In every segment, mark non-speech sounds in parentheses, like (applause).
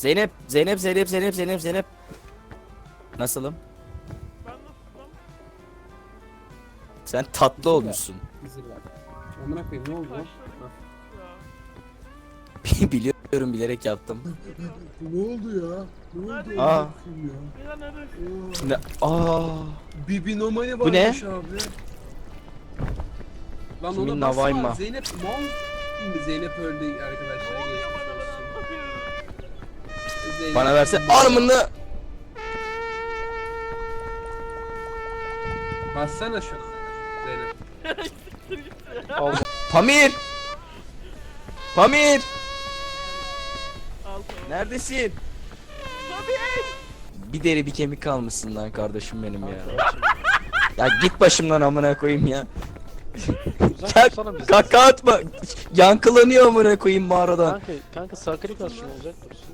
Zeynep, Zeynep, Zeynep, Zeynep, Zeynep, Zeynep. Nasılım? Ben nasılım? Sen tatlı olmuşsun. Ver. Amına koyayım ne oldu? Ya. (laughs) Biliyorum bilerek yaptım. Ne oldu ya? Ne oldu? Aa. Beyler nerede? Ne? Aa. Bibinomaya Bu ne? varmış abi. Lan Kimin ona basma. Navayma? Zeynep mal. Şimdi Zeynep öldü arkadaşlar Bana verse armını. Bassana şunu. Zeynep. Pamir. Pamir. Al. Neredesin? Tabii. Bir deri bir kemik kalmışsın lan kardeşim benim ya. Ya git başımdan amına koyayım ya. Bizden. kaka atma. Yankılanıyor amına koyayım mağaradan. Kanka, kanka sakri karşıma uzak dursun.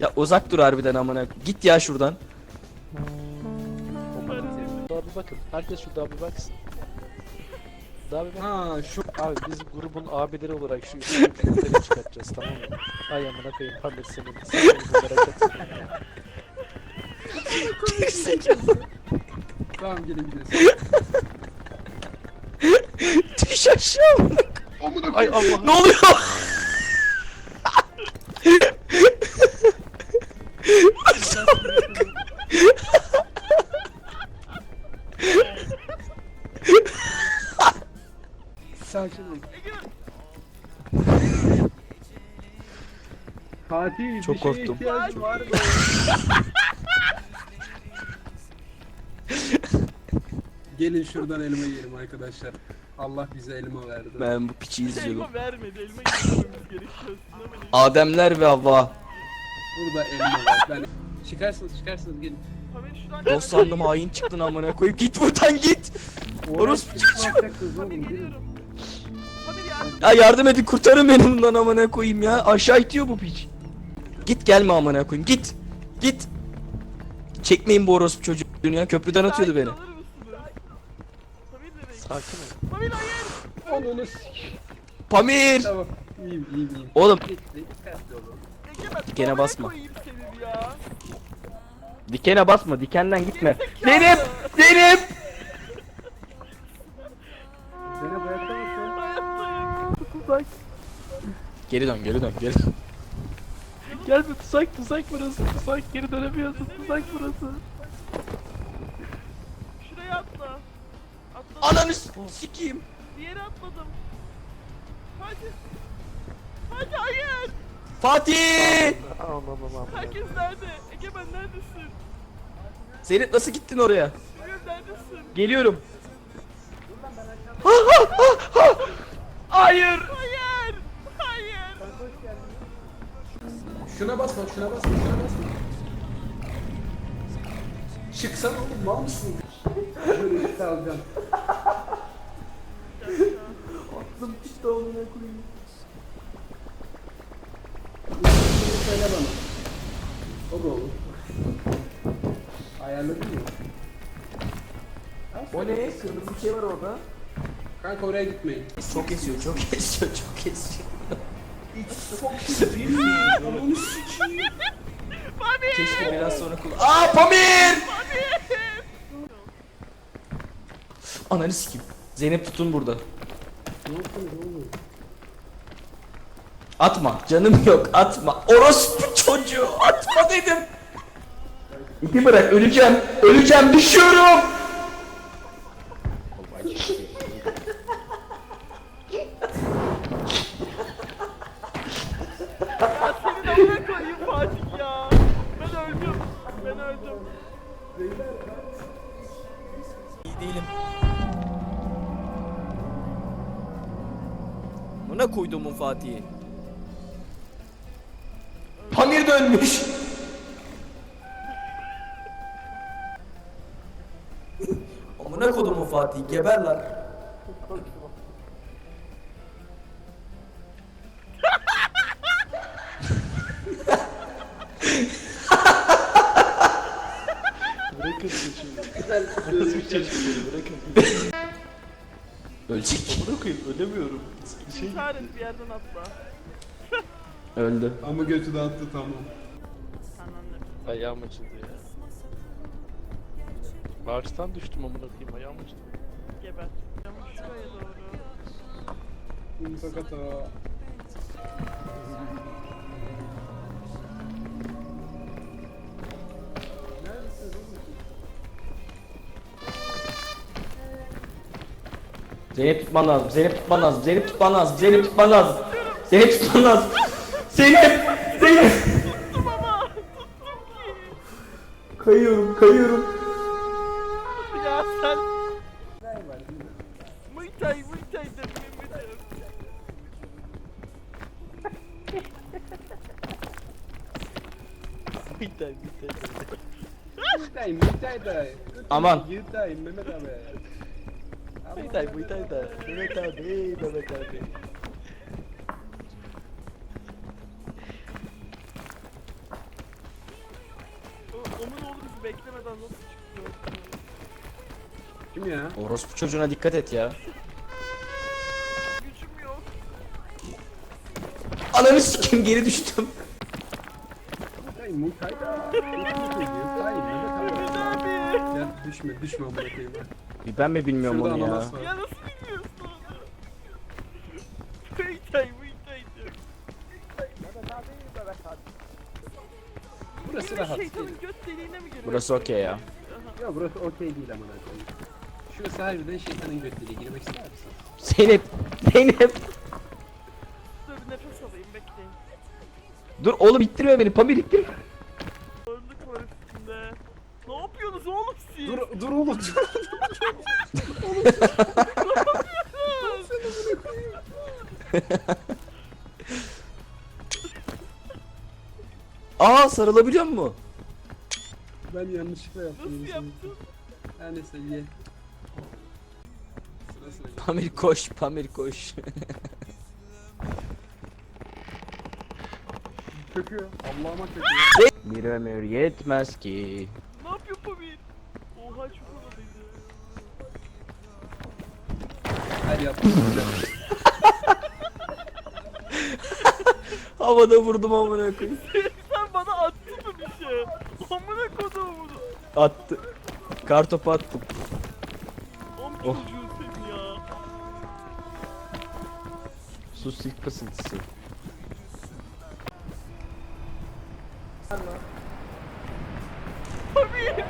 Ya uzak dur harbiden amına. Git ya şuradan. Daha bir bakın. Herkes şu daha bir baksın. Daha bir bak. Ha şu Abi biz grubun abileri olarak şu üstündeki çıkartacağız tamam mı? Ay amına koyayım pardon senin. Sen bunu merak etme. tamam gelin gidelim. Düş aşağı amına. Ay Allah. Ne oluyor? Fatih Çok bir şeye korktum. ihtiyacım var. (laughs) Gelin şuradan elma yiyelim arkadaşlar. Allah bize elma verdi. Ben bu piçi izliyorum. Elma vermedi. Elma gerekiyor. Sinemeli. Ademler ve Havva. Burada elma var. Ben... Çıkarsınız çıkarsınız gelin. Tabii şuradan Dost sandım hain çıktın amına koyup git buradan git. Orospu çocuğu. oğlum gelin. yardım. Ya yardım edin kurtarın beni bundan amına koyayım ya. Aşağı itiyor bu piç. Git gelme amına koyayım git. Git. Çekmeyin bu orospu çocuğunu ya. Köprüden atıyordu beni. Sakin ol. Tabii hayır. Sik. Pamir. Tamam. İyiyim iyiyim iyiyim. Oğlum. Egemen. Babaya basma. dikene basma dikenden gitme. Zeynep! Zeynep! Zeynep ayakta mısın? Hayattayım. Geri dön geri dön geri dön. Gelme tuzak tuzak burası tuzak geri dönemiyorsun tuzak burası. Şuraya atla. Atla. Ananı s- sikeyim. Diğeri atladım. Hadi. Hadi hayır. Fatih! Aman aman aman. Herkes nerede? Egemen neredesin? Zeynep nasıl gittin oraya? Bilmiyorum neredesin? Geliyorum. Hayır. Hayır. Şuna basma şuna basma şuna basma. Çıksana oğlum mal mısın? Böyle işte alacağım. Aklım çıktı oğlum ne koyayım. Söyle bana. O da olur. Ayarladın mı? O ne? Kırmızı bir şey var orada. Kanka oraya gitmeyin. Çok esiyor, çok esiyor, çok esiyor. Mami. Keşke biraz sonra kullan. Aa Pamir! Ananı sikeyim. Zeynep tutun burada. Atma. Canım yok. Atma. Orospu çocuğu. Atma dedim. İpi bırak. Öleceğim. Öleceğim. Düşüyorum. Fatih geber lan. Bırakın şimdi. Nasıl bir çocuk bu? bırakın. Ölecek. Ölemiyorum. Şey İntihar et bir yerden atla. Öldü. Ama götü dağıttı tamam. Ayağım acıdı ya. Mars'tan düştüm amına koyayım ayağım acıdı. Geber. Ama şuraya doğru. Fakat o. Zeynep tutman lazım. Zeynep tutman lazım. Zeynep tutman lazım. Zeynep tutman lazım. Zeynep tutman lazım. Zeynep! Zeynep! Tuttum ama. Tuttum ki. Kayıyorum, kayıyorum. Bir tane. Yutayım, yutay da. Aman. Yutayım Mehmet abi. Tane bir tane da. Mehmet abi, Mehmet abi. O- Onun oğlu bizi beklemeden nasıl çıktı? Kim ya? Orospu çocuğuna dikkat et ya. Gücüm yok. Ananı sikim geri düştüm. Yutayım, yutay da. Yutayım Mehmet abi. Mehmet abi. Ya düşme, düşme amına koyayım. ben mi bilmiyorum Şurada onu ya. ananas var. Ya nasıl bilmiyorsun Thai, Muay Thai diyor. Burası Yine rahat şeytanın göt deliğine mi giriyor? Burası okey ya. Ya burası okey değil amına koyayım. Şurası harbiden şeytanın götüyle girmek ister misin? Zeynep! Zeynep! Dur bir nefes alayım bekleyin. Dur oğlum ittirme beni. Pamir ittirme. Ağırlık var üstünde. Ne yapıyorsunuz oğlum siz? Dur, dur oğlum. Aa sarılabiliyor mu? ben yanlışlıkla yaptım. Nasıl yaptın? Her neyse ye. Sıra sıra ye. Pamir koş, Pamir koş. Köküyor. Allah'ıma köküyor. Bir ömür yetmez ki. Ne yapıyor Pamir? Oha çok yaptığım güzel. (laughs) Havada vurdum amına koyayım. Sen bana attın mı bir şey? Amına kodum bunu. Attı. Kartopu attım. Am Oh. çocuğu seni ya. Sus silk fısıltısı. Pamir.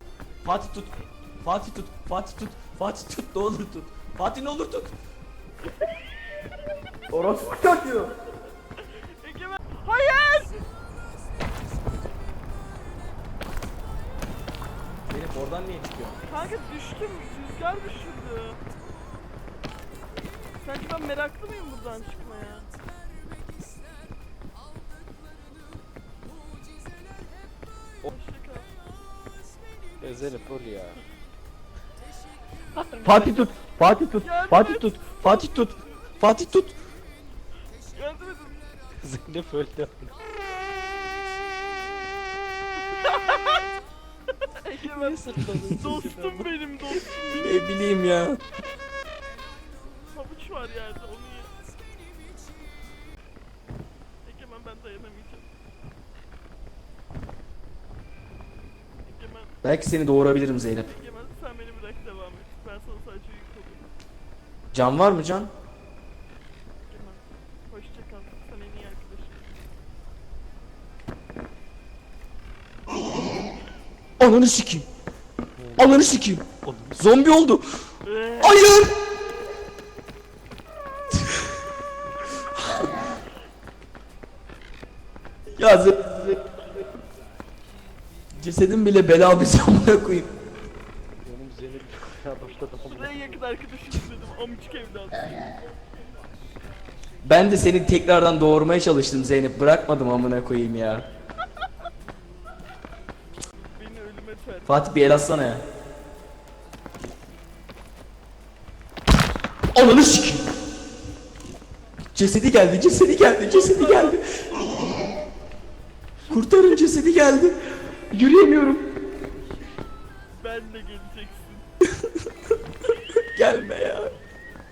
Fatih tut. Fatih tut. Fatih tut. Fatih tut. Ne olur tut. Fatih ne olur tut. Orospu çocuğu. Egemen. Hayır. Zeynep oradan niye çıkıyor? Kanka düştüm. Rüzgar düşürdü. Sence ben meraklı mıyım buradan çıkmaya? Hoşçakal. Ezeli full ya. Fatih tut. Fatih tut. Fatih tut. Fatih tut. Fatih tut. Zeynep öldü. Egemen. dostum benim dostum. Ne bileyim ya. Havuç var yerde onu ye. Egemen ben dayanamayacağım. Egemen, Belki seni doğurabilirim Zeynep. Egemen sen beni bırak devam et. Ben sana sadece yük olurum. Can var mı can? Egemen, hoşça kal. Sen en iyi arkadaşım. Ananı sikeyim. Ananı sikeyim. Zombi oldu. Hayır. (laughs) ya ze- ze- Cesedim bile bela bir zamana (laughs) koyayım. Benim Zeynep ya başladı amına. en yakın arkadaşım dedim. Amcık evladım. Ben de seni tekrardan doğurmaya çalıştım Zeynep. Bırakmadım amına koyayım ya. Fatih bir el atsana ya. Ananı sikeyim. Cesedi geldi, cesedi geldi, cesedi geldi. Kurtarın cesedi geldi. Yürüyemiyorum. Ben de geleceksin. (laughs) Gelme ya.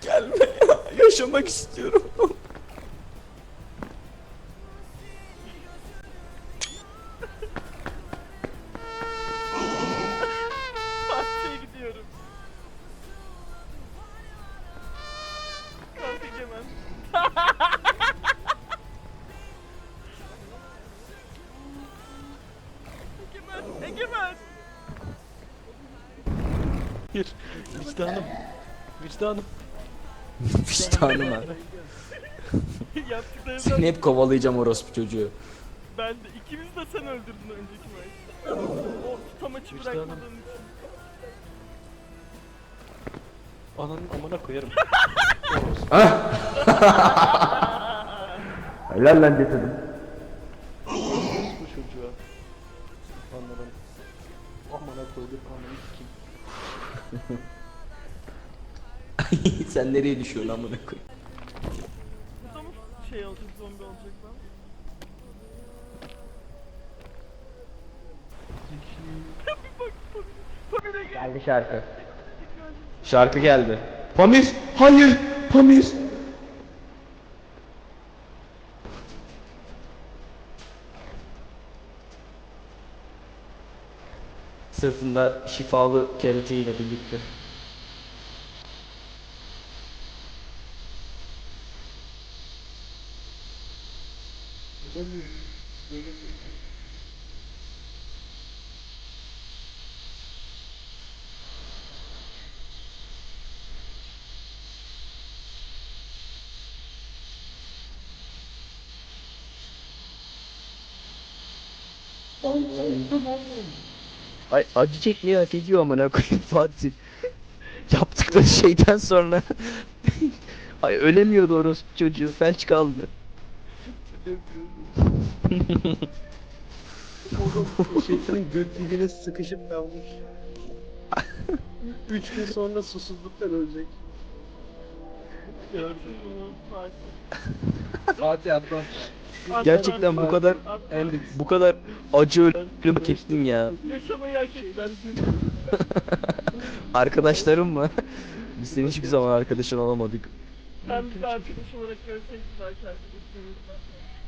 Gelme ya. Yaşamak istiyorum. Hep kovalayacağım orospu çocuğu. ben de ikimiz de sen öldürdün önceki maçta. O tutam açı Vicdanım. bırakmadığın için. Ananın amına koyarım. (laughs) Helal lan getirdim. Bu çocuğa. Anladım. Amına koydum ananı sikeyim. (laughs) Sen nereye düşüyorsun amına koyayım? Şey olacak zombi olacak lan? bir bak Pamir'e gel. Geldi şarkı. Şarkı geldi. Pamir! Hayır! Pamir! Sırtında şifalı keratiyle birlikte. Ay acı çekmeyi hak ediyor amına koyayım Fatih. Yaptıkları şeyden sonra (laughs) Ay ölemiyordu orospu çocuğu felç kaldı. Şeytanın göt dibine sıkışıp kalmış. Üç gün sonra susuzluktan ölecek. Gördün mü? Fatih. At, Gerçekten bu kadar at. bu kadar acı ölüm hak ettin ya. (laughs) Arkadaşlarım mı? Biz senin hiçbir zaman arkadaşın olamadık. Sen bir arkadaş olarak görseydin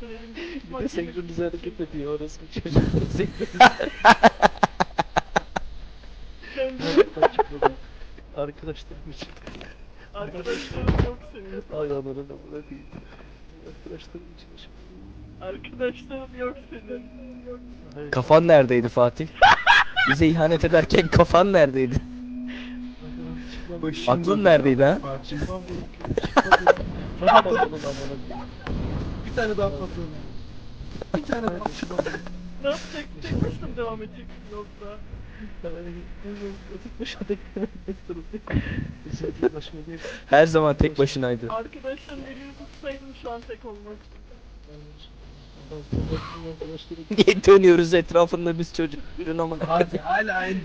elimde Bir de senkronize hareket ediyor orası bir çocuk. (laughs) Arkadaşlarım için. arkadaşların yok senin. Ay ananın amına koyayım. Arkadaşlarım için. Arkadaşların yok senin. Kafan neredeydi Fatih? (laughs) Bize ihanet ederken kafan neredeydi? Aklın neredeydi ha? Bir tane daha patladı. Bir tane daha. Ne yapacak? Mı devam edeceksin yoksa? Tek başına tek tek başına değil. Her zaman tek başınaydı. Arkadaşların elini tutsaydın şu an tek olmaz. (laughs) Niye dönüyoruz etrafında biz çocuk? Yürün ama. Fatih hala aynı.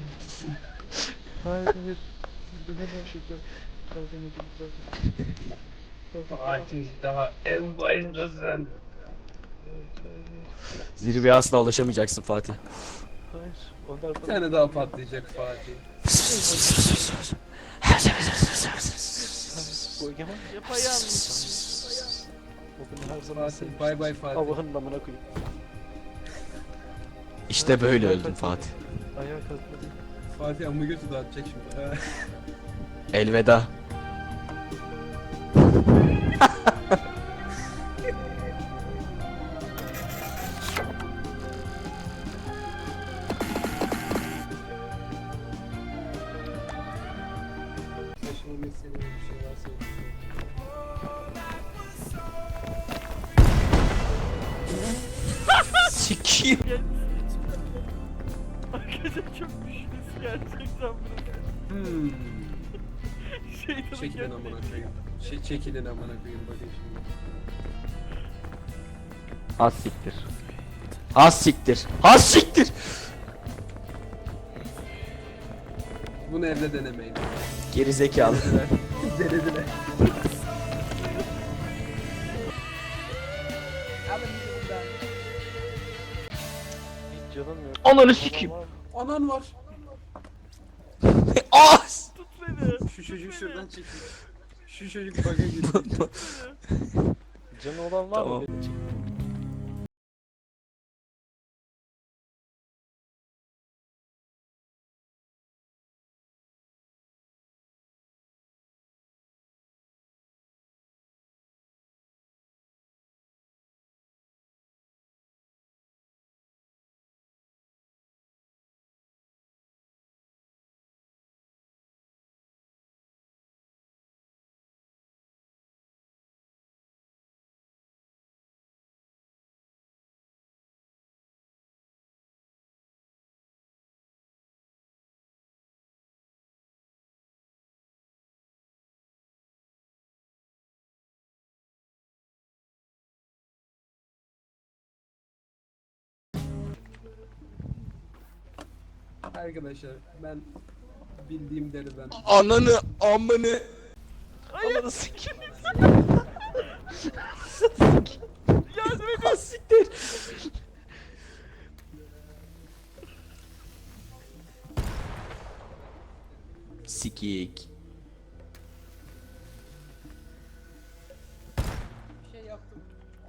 Fatih daha en başındasın. Zirveye asla ulaşamayacaksın Fatih. Hayır. Onlar Bir tane daha patlayacak Fatih. Bu egemen. Yapayalnız. Bugün her zaman Fatih sevmiş. bay bay Fatih. Allah'ın namına koyayım. İşte böyle öldün Fatih. Ayağa kalkmadı. Fatih amma götü dağıtacak şimdi. Ha. Elveda. (laughs) Sikiyim. Arkadaşlar çok düşünüyorsun gerçekten bunu. Hmm. Şeytanın Çekilin geldiği- amına koyayım. Şey çekilin amına koyayım bakın şimdi. Az siktir. Az siktir. Az siktir. Bunu evde denemeyin. Geri zekalı. Denediler. Hiç Ananı sikeyim. Anan var. Az. Tut beni. Şu çocuk şuradan çekil. Şu çocuk bug'a girdi. (laughs) Canı olan var Tamam. mı? Beni Arkadaşlar ben bildiğim deriden. Ananı amını. Ananı sikeyim. Yardım edin. Ah, Siktir. Sikik. Bir şey yaptım.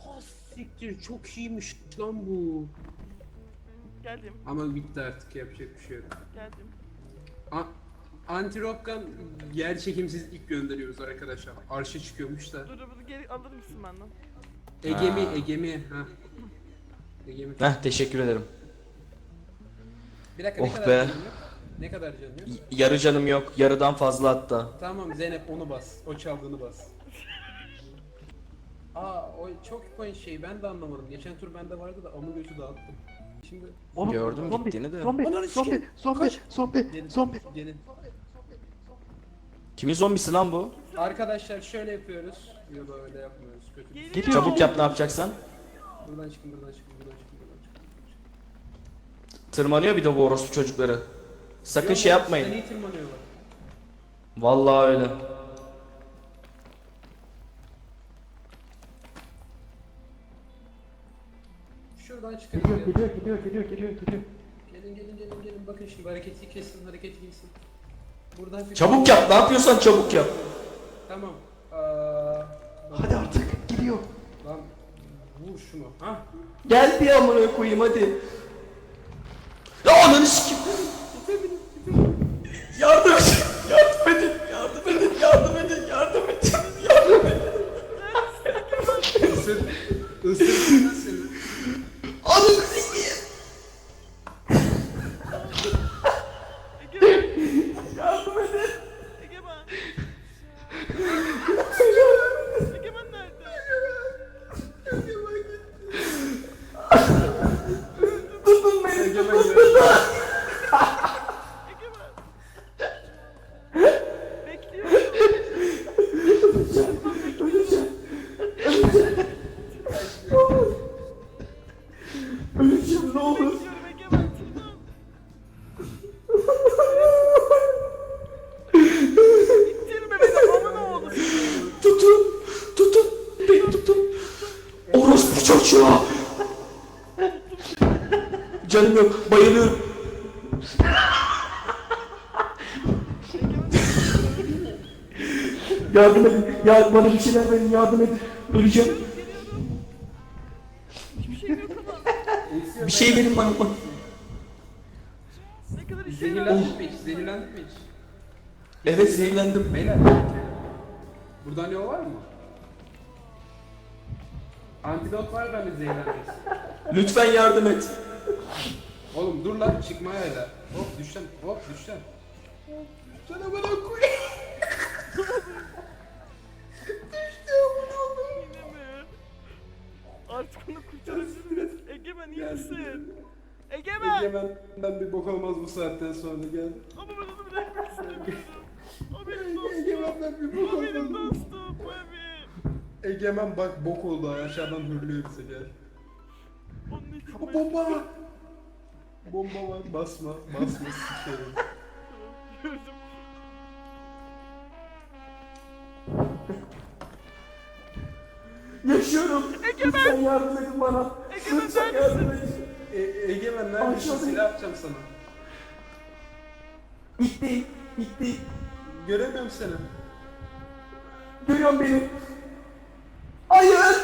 Ha siktir çok iyiymiş lan bu. Geldim. Ama bitti artık yapacak bir şey yok. Geldim. A- Anti-Rock'tan yer çekimsizlik gönderiyoruz arkadaşlar. Arşa çıkıyormuş da. Dur dur bunu geri alır mısın benden? Egemi, Ha. Egemi. Ha. Egemi. Heh teşekkür ederim. Bir dakika Oh ne kadar be. canım yok? Ne kadar canım yok? Y- yarı canım yok. Yarıdan fazla hatta. Tamam Zeynep onu bas. O çaldığını bas. (laughs) Aa o çok coin şey ben de anlamadım. Geçen tur bende vardı da amı götü dağıttım. Şimdi Oğlum, Gördüm zombi, gittiğini de. Zombi, Ananı zombi, sikeyim. zombi, Kaç. zombi, gelin. zombi. Gelin. Kimin zombisi lan bu? Arkadaşlar şöyle yapıyoruz. Ya da öyle yapmıyoruz. Kötü bir şey. Geliyor. Çabuk yap ne yapacaksan. Buradan çıkın buradan çıkın buradan çıkın buradan çıkın. Tırmanıyor bir de bu orospu çocukları. Sakın Yok, şey yok, yapmayın. Tırmanıyorlar. Vallahi öyle. Şuradan çıkın. Geliyor, Gelin geliyor, geliyor, geliyor, geliyor, geliyor. gelin gelin gelin. gelin. Bakın şimdi hareketi kesin hareketi kesin. Buradan bir- Çabuk yap ne yapıyorsan çabuk yap. Tamam. Aa, Hadi artık, geliyor. Lan vur şunu. Ha? Gel bir amına koyayım hadi. Ya ananı sikim. Yardım çocuğa. Canım yok. Bayılıyorum. yardım edin. Ya bana bir şeyler verin. Yardım edin. Öleceğim. Bir şey verin bana. bak. Ne kadar işe Zehirlendik mi hiç? Zehirlendik mi hiç? Evet zehirlendim. Beyler. Buradan yol var mı? Antidot var bende zehirlenmeyiz. Lütfen yardım et. Oğlum dur lan çıkmaya hala. Hop düşeceğim. Hop. Hop düşeceğim bana koy. Yine mi? Artık onu kurtarabiliriz. Egemen iyi misin? Egemen! Egemen'den bir bok olmaz bu saatten sonra gel. Ama ben onu bırakmak istemiyorum. O benim dostum. Egemen'den bir bok O benim olmaz. dostum. Bu evi. Egemen bak bok oldu aşağıdan hırlıyor bize gel. Ben- bomba. Bomba var basma basma sikerim. Gördüm. Yaşıyorum. Lütfen yardım edin bana. Egemen Lütfen yardım edin. E, Egemen neredesin? Silah yapacağım sana. Bitti. Bitti. Göremiyorum seni. Görüyorsun beni. Hayır.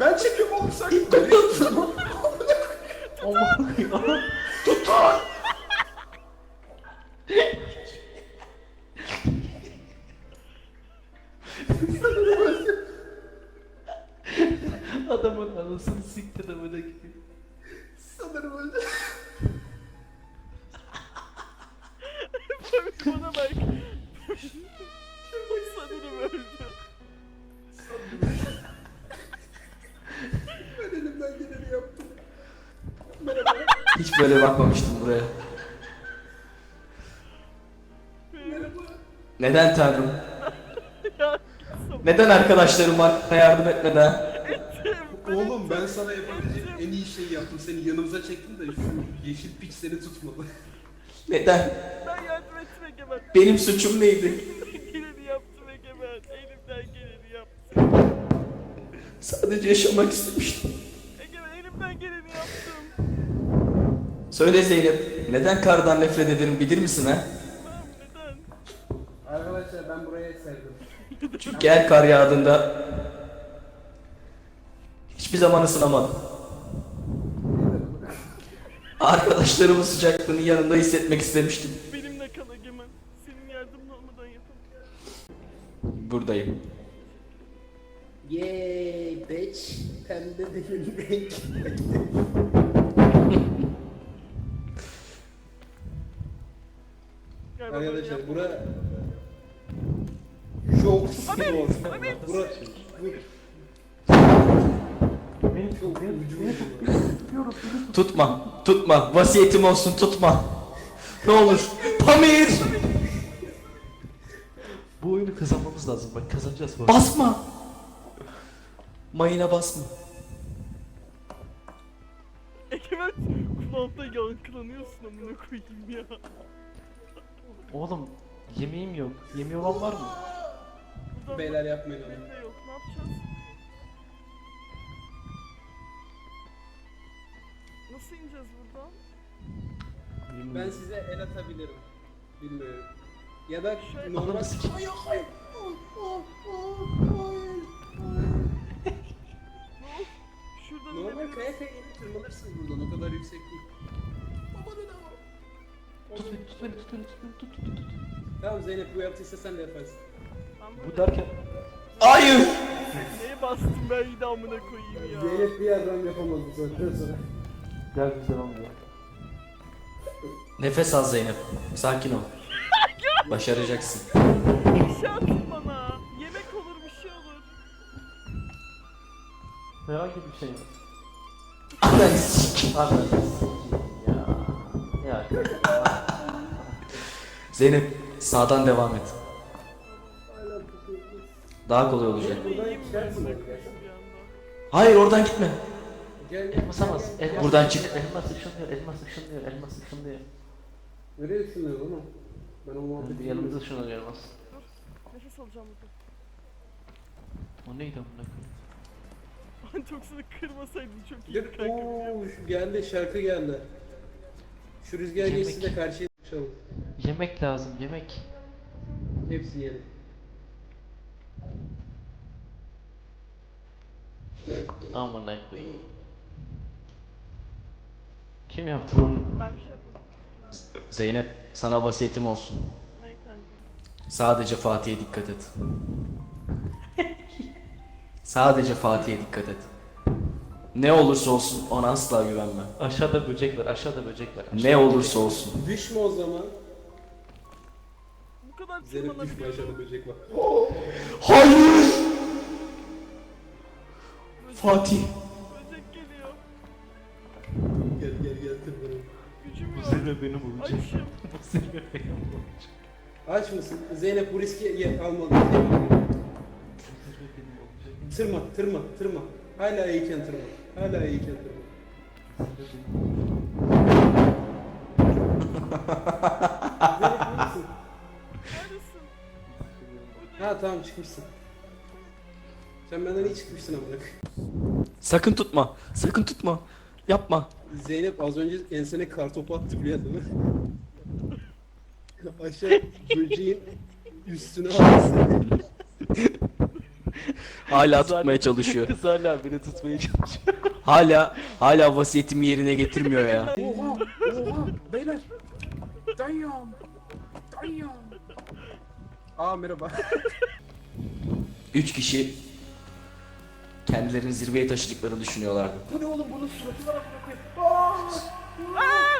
Ben çekiyorum oğlum sen. Tutun. Tutun. Adamın anasını siktir amına gideyim. Böyle bakmamıştım buraya. Neden tanrım? Neden arkadaşlarım bana yardım etmeden? Oğlum ben sana yapabilecek en iyi şeyi yaptım. Seni yanımıza çektim de şu yeşil piç seni tutmadı. Neden? Ben yardım ettim Egemen. Benim suçum neydi? Geleni yaptım Egemen. Elimden geleni yaptım. Sadece yaşamak istemiştim. Egemen elimden geleni yaptım. Söyle Zeynep, neden kardan nefret ederim bilir misin ha? Arkadaşlar ben burayı sevdim. Çünkü her kar yağdığında hiçbir zaman ısınamadım. Arkadaşlarımın sıcaklığını yanında hissetmek istemiştim. Benimle kal Egemen. Senin yardımın olmadan yapamam. Buradayım. Yay bitch. Pembe benim renk. (laughs) Arkadaşlar bura çok sinir oldu. Bura çok. Tutma, tutma. Vasiyetim olsun tutma. Ne olur. Pamir! Bu oyunu kazanmamız lazım. Bak kazanacağız bu. Basma! Mayına basma. Egemen kulağımda yankılanıyorsun amına koyayım ya. Oğlum yemeğim yok. Yemeği olan var mı? Beyler yapmayın onu. de yok. Ne yapacağız? Nasıl ineceğiz buradan? Ben size el atabilirim. Bilmiyorum. Ya da Şöyle- normal... Ananı sikeyim. Hayır hayır. Ne oldu? Şuradan Normal inebiliriz. kaya kaya inip tırmanırsınız buradan. O kadar yüksek değil. Tut beni tut beni tut beni tut beni tut tut tut. Tamam Zeynep bu yaptıysa sen de yaparsın. Bu derken Hayır! Neye bastım ben yine amına koyayım ya. Zeynep bir yerden yapamaz bu saatten sonra. gel güzel olmuyor. Nefes al Zeynep. Sakin ol. (laughs) Başaracaksın. Bir şey atın bana. Yemek olur bir şey olur. Herhangi bir şey yok. Ananı sik. Ananı. Ya. Zeynep sağdan devam et. Daha kolay olacak. Ben. Hayır oradan gitme. Elmas amaz. Elmas Buradan çık. Elmas ışınlıyor. Elmas ışınlıyor. Elmas ışınlıyor. Nereye ışınlıyor oğlum? Ben o muhabbeti Bir yanımıza ışınlıyor elmas. Nefes alacağım burada. O neydi amına koyayım? Antoksunu kırmasaydın çok iyi Gel. kanka. Ooo şu geldi şarkı geldi. Şu rüzgar Yemek. geçti de karşıya çıkalım. Yemek lazım yemek. Hepsi yiyelim. Amına koyayım. Kim yaptı bunu? Ben bir şey yapmadım. Zeynep sana vasiyetim olsun. Kanka? Sadece Fatih'e dikkat et. Sadece Fatih'e dikkat et. Ne olursa olsun ona asla güvenme. Aşağıda böcek var. Aşağıda böcek var. Ne olursa olsun. Düşme o zaman. Bu kadar Zeynep düşme aşağıda böcek var. Hayır! Fatih. Böcek geliyor. Gel gel gel tırmanalım. Gücüm Bu yok. zirve benim olacak. Açım. (laughs) Bu zirve benim olacak. Aç mısın? Zeynep bu riski ye- olacak. Tırma tırma tırma. Hala iyiken tırma. Hala neredesin? Neredesin? Ha tamam çıkmışsın. Sen benden iyi çıkmışsın amına koyayım. Sakın tutma. Sakın tutma. Yapma. Zeynep az önce ensene kartopu attı biliyor değil mi? Aşağı böceğin üstüne aldı. (laughs) Hala Kız hala- tutmaya çalışıyor. Kız hala beni tutmaya çalışıyor. Hala hala vasiyetimi yerine getirmiyor ya. Oha! Oha! Beyler! Dayan! Dayan! Aa merhaba. Üç kişi kendilerini zirveye taşıdıklarını düşünüyorlardı. Bu ne oğlum bunun suratı var amına koyayım. Aa! Aa!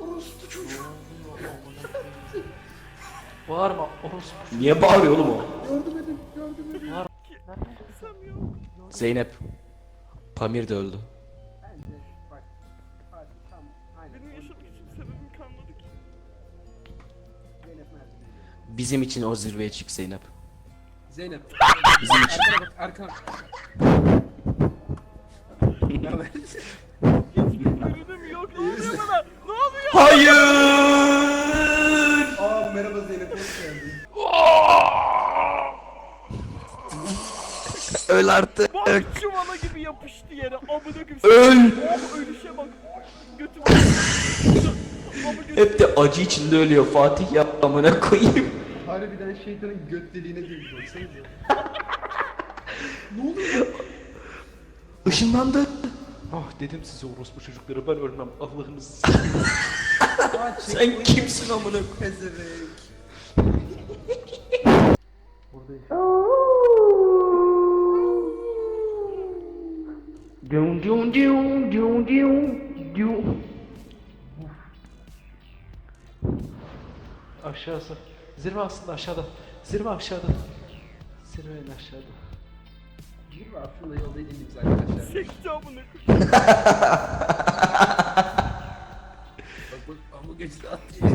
Orospu çocuğu. Bağırma. Orospu. Niye bağırıyor oğlum o? Yardım edin. Yardım edin. Kimsem yok. Zeynep. Pamir de öldü. Bence bak. Hadi tamam. Aynen. Benim yaşamak için sebebim kalmadı ki. Zeynep nerede? Bizim için o zirveye çık Zeynep. Zeynep. Bizim için. Arkana bak arkana. Ne haber? Yok. Ne oluyor bana? Ne oluyor? Hayır. Aa merhaba Zeynep hoş geldin. Öl artık. Bak çuvala gibi yapıştı yere. Amına koyayım. Öl. Oh ölüşe bak. Götüme. Hep de acı içinde ölüyor Fatih ya amına koyayım. Harbiden şeytanın göt deliğine girdi baksanıza. Işınlandı. Ah dedim size orospu çocukları ben ölmem Allah'ınız. Sen kimsin amına koyayım? pezevenk. Dum dum dum dum dum dum. Aşağısı. Zirve aslında aşağıda. Zirve aşağıda. Zirve en aşağıda. Yürü aslında yolda indik arkadaşlar. Sekti amına. Bak bak ama geçti attı. (laughs)